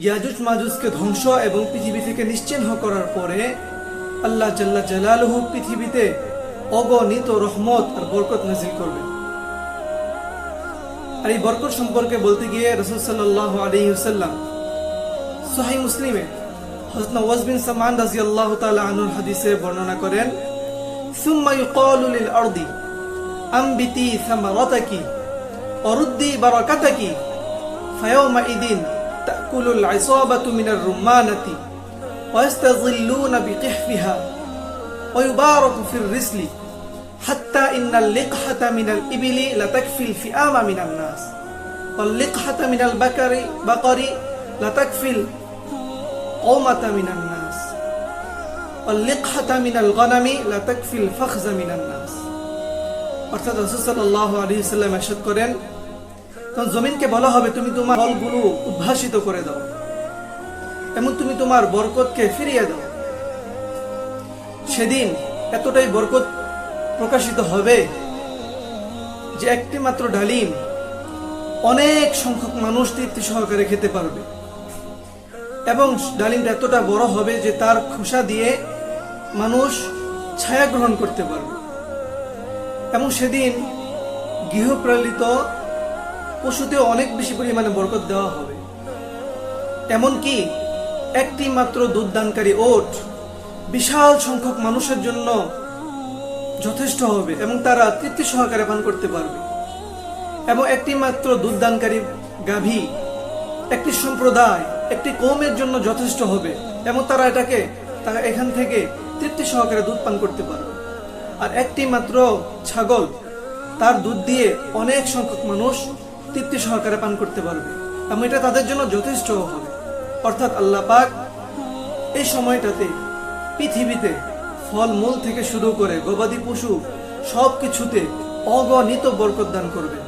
ইয়াজুজ মাজুজকে ধ্বংস এবং পৃথিবী থেকে নিশ্চিহ্ন করার পরে আল্লাহ জাল্লা জালালহু পৃথিবীতে অগণিত রহমত আর বরকত নাজিল করবে। আর এই বরকত সম্পর্কে বলতে গিয়ে রসুল সাল্লাহ আলহিহসাল্লাম সোহাই মুসলিমে হজরত নওয়াজ বিন সামান রাজি আল্লাহ তালা আনুর হাদিসে বর্ণনা করেন, সুম্মা ইউকালু লিল আরদি আম্বিতি সামারাতাকি, অরুদ্দি বারাকাতাকি, ফায়াউমাইদিন تأكل العصابة من الرمانة ويستظلون بقحفها ويبارك في الرسل حتى إن اللقحة من الإبل لتكفي الفئام من الناس واللقحة من البكر بقر لتكفي القومة من الناس واللقحة من الغنم لتكفي الفخذ من الناس অর্থাৎ রসুল সাল্লাহ আলী সাল্লাম এরশাদ করেন তখন জমিনকে বলা হবে, তুমি তোমার ফলগুলো উদ্ভাসিত করে দাও। এবং তুমি তোমার বরকতকে ফিরিয়ে দাও। সেদিন এতটাই বরকত প্রকাশিত হবে যে একটি মাত্র ডালিম অনেক সংখ্যক মানুষ তৃপ্তি সহকারে খেতে পারবে। এবং ডালিমটা এতটা বড় হবে যে তার খোসা দিয়ে মানুষ ছায়া গ্রহণ করতে পারবে। এবং সেদিন গৃহপ্রালিত পশুতেও অনেক বেশি পরিমাণে বরকত দেওয়া হবে। এমনকি একটি মাত্র দুধদানকারী ওট বিশাল সংখ্যক মানুষের জন্য যথেষ্ট হবে এবং তারা তৃপ্তি সহকারে পান করতে পারবে। এবং একটি মাত্র দুধদানকারী গাভী একটি সম্প্রদায়, একটি কৌমের জন্য যথেষ্ট হবে এবং তারা এটাকে, তারা এখান থেকে তৃপ্তি সহকারে দুধ পান করতে পারবে। আর একটি মাত্র ছাগল, তার দুধ দিয়ে অনেক সংখ্যক মানুষ তৃপ্তি সহকারে পান করতে পারবে। এবং এটা তাদের জন্য যথেষ্ট হবে। অর্থাৎ আল্লাহ পাক এই সময়টাতে পৃথিবীতে ফল মূল থেকে শুরু করে গবাদি পশু সব কিছুতে অগণিত বরকত দান করবে